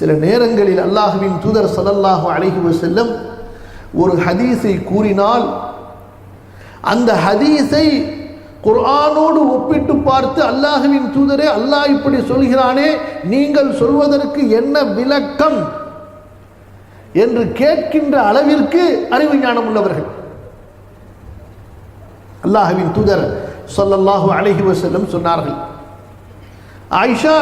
சில நேரங்களில் அல்லாஹுவின் தூதர் சலல்லாஹு அழகி செல்லும் ஒரு ஹதீஸை கூறினால் அந்த ஹதீஸை குர்ஆனோடு ஒப்பிட்டு பார்த்து அல்லாஹுவின் தூதரே அல்லாஹ் இப்படி சொல்கிறானே நீங்கள் சொல்வதற்கு என்ன விளக்கம் என்று கேட்கின்ற அளவிற்கு அறிவு ஞானம் உள்ளவர்கள். அல்லாஹுவின் தூதர் சொல்லல்லாஹு அழகி செல்லும் சொன்னார்கள். ஆயிஷா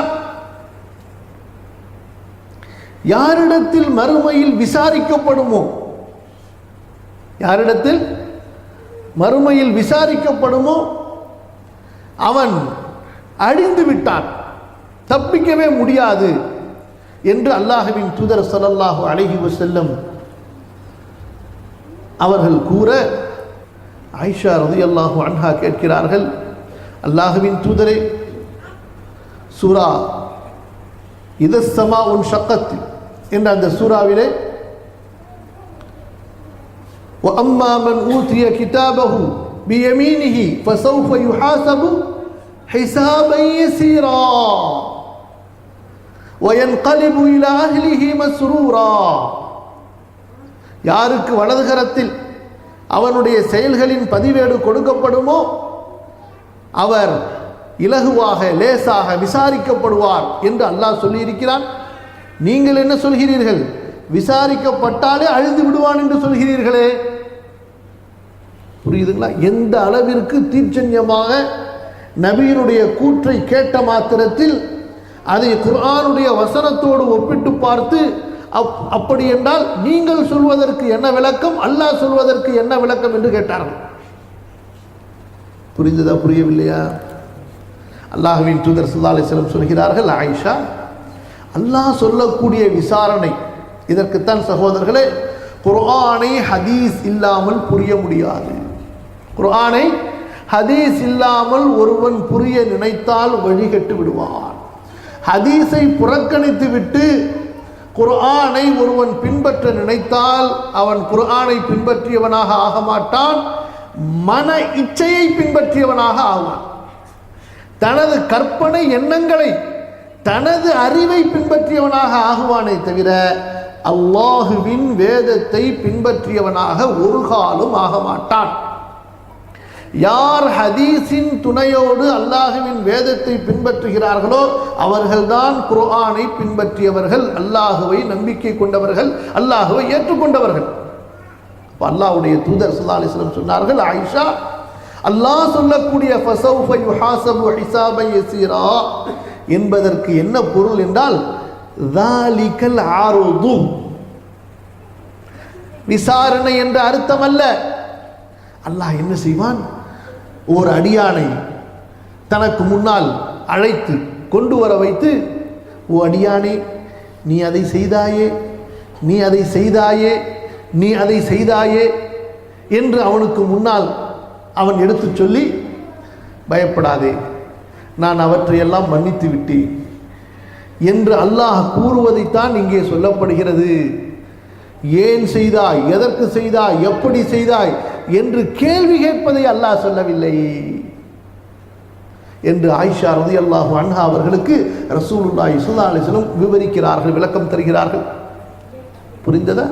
யாரிடத்தில் மறுமையில் விசாரிக்கப்படுமோ? யாரிடத்தில் மறுமையில் விசாரிக்கப்படுமோ? அவன் அழிந்து விட்டான். தப்பிக்கவே முடியாது என்று அல்லாஹுவின் தூதர் சலல்லாஹு அழகி செல்லும் அவர்கள் கூற ஆயிஷா ரலியல்லாஹு அன்ஹா கேட்கிறார்கள். அல்லாஹுவின் தூதரே சூரா இதஸ்ஸமா உன் ஷக்கத் என்ற அந்த சூறாவிலே وأما من أوتي كتابه بيمينه فسوف يحاسب حسابا يسيرا وينقلب إلى أهله مسرورا யாருக்கு வலதுகரத்தில் அவனுடைய செயல்களின் பதிவேடு கொடுக்கப்படுமோ அவர் இலகுவாக லேசாக விசாரிக்கப்படுவார் என்று அல்லாஹ் சொல்லியிருக்கிறான். நீங்கள் என்ன சொல்கிறீர்கள்? விசாரிக்கப்பட்டாலே அழுது விடுவான் என்று சொல்கிறீர்களே. புரியுதுங்களா? எந்த அளவிற்கு தீர்ச்சன்யமாக நபியினுடைய கூற்றை கேட்ட மாத்திரத்தில் அதை குரானுடைய வசனத்தோடு ஒப்பிட்டு பார்த்து அப் அப்படி என்றால் நீங்கள் சொல்வதற்கு என்ன விளக்கம்? அல்லாஹ் சொல்வதற்கு என்ன விளக்கம் என்று கேட்டார்கள். புரிந்ததா புரியவில்லையா? அல்லாஹுவின் தூதர் சுல்லா அலிஸ்லம் சொல்கிறார்கள் ஆயிஷா அல்லாஹ் சொல்லக்கூடிய விசாரணை. இதற்குத்தான் சகோதரர்களே குர்ஆனை ஹதீஸ் இல்லாமல் புரிய முடியாது. குர்ஆனை ஹதீஸ் இல்லாமல் ஒருவன் புரிய நினைத்தால் வழிகட்டு விடுவான். ஹதீஸை புறக்கணித்து விட்டு குர்ஆனை ஒருவன் பின்பற்ற நினைத்தால் அவன் குர்ஆனை பின்பற்றியவனாக ஆக மாட்டான் மன இச்சையை பின்பற்றியவனாக ஆவான். தனது கற்பனை எண்ணங்களை தனது அறிவை பின்பற்றியவனாக ஆகுவானே தவிர அல்லாஹுவின் வேதத்தை பின்பற்றியவனாக ஒரு காலம் ஆக மாட்டான். யார் ஹதீஸின் துணையோடு அல்லாஹுவின் வேதத்தை பின்பற்றுகிறார்களோ அவர்கள்தான் குர்ஆனை பின்பற்றியவர்கள் அல்லாஹுவை நம்பிக்கை கொண்டவர்கள் அல்லாஹுவை ஏற்றுக்கொண்டவர்கள். அல்லாஹுடைய தூதர் சுல்லா அலிஸ்லம் சொன்னார்கள் ஆயிஷா அல்லாஹ் சொல்லக்கூடிய என்பதற்கு என்ன பொருள் என்றால் தாலிகல் விசாரணை என்ற அர்த்தம் அல்ல. அல்லாஹ் என்ன செய்வான்? ஓர் அடியானை தனக்கு முன்னால் அழைத்து கொண்டு வர வைத்து ஓ அடியானே நீ அதை செய்தாயே நீ அதை செய்தாயே நீ அதை செய்தாயே என்று அவனுக்கு முன்னால் அவன் எடுத்துச் சொல்லி பயப்படாதே நான் அவற்றையெல்லாம் மன்னித்து விட்டேன் என்று அல்லாஹ் கூறுவதைத்தான் இங்கே சொல்லப்படுகிறது. ஏன் செய்தாய்? எதற்கு செய்தாய்? எப்படி செய்தாய்? என்று கேள்வி கேட்பதை அல்லாஹ் சொல்லவில்லை. என்று ஆயிஷா ரதி அல்லாஹு அன்ஹா அவர்களுக்கு ரசூலுல்லாஹி சுல்லா அலிஸ்லம் விவரிக்கிறார்கள் விளக்கம் தருகிறார்கள். புரிந்ததா?